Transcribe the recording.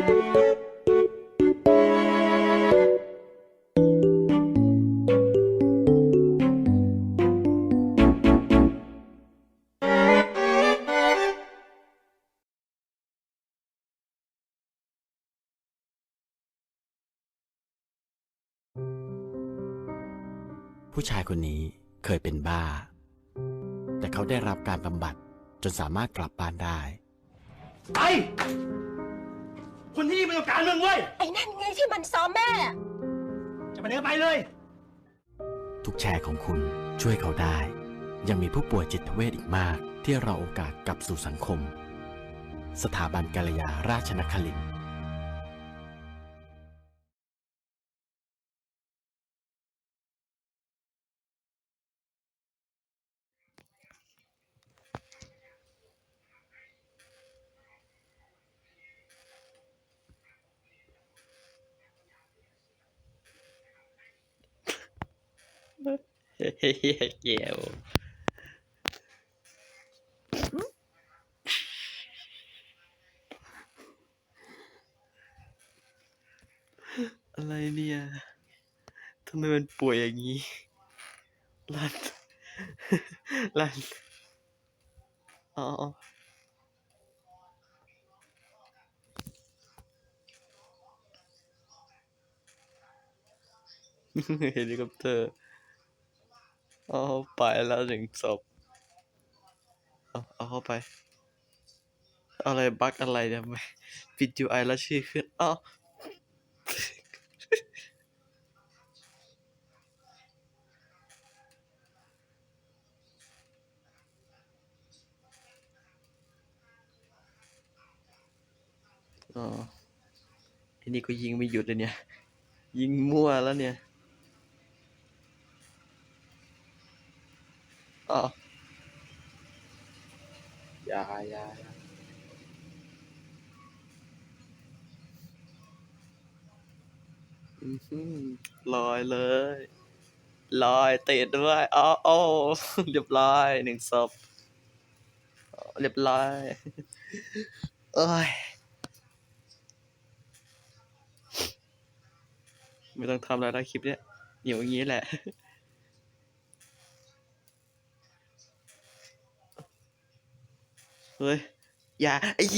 ผู้ชายคนนี้เคยเป็นบ้า แต่เขาได้รับการบำบัดจนสามารถกลับบ้านได้ ไป คนที่นี่ไม่ต้องการมึงเว้ย ไอ้นั่นไงที่มันซ้อมแม่ จะไปไหนก็ไปเลย ทุกแชร์ของคุณช่วยเขาได้ ยังมีผู้ป่วยจิตเวชอีกมาก ที่รอโอกาสกลับสู่สังคม สถาบันกาลยาราชนครินทร์ เฮ้ยเกี่ยวอะไรเนี่ยทำไมมันป่วยอย่างนี้รันรันอ๋อเฮลิคอปเตอร์ เอาไปแล้วหนึ่งศพเอาเอาเข้าไป อะไรบั๊กอะไรเนี่ยไม่ปิด UI แล้วชื่อขึ้นอ้าวอ๋อไอ้นี่ก็ยิงไม่หยุดเลยเนี่ย ยิงมั่วแล้วเนี่ย อ๋ออย่าอย่าอย่าอื้อหือลอยเลย ลอยเตะด้วยอ๋อโอ้เรียบร้อยหนึ่งศพเรียบร้อยเอ้ยไม่ต้องทำแล้วนะคลิปเนี้ยอยู่อย่างนี้แหละ เฮ้ย อย่าไอ้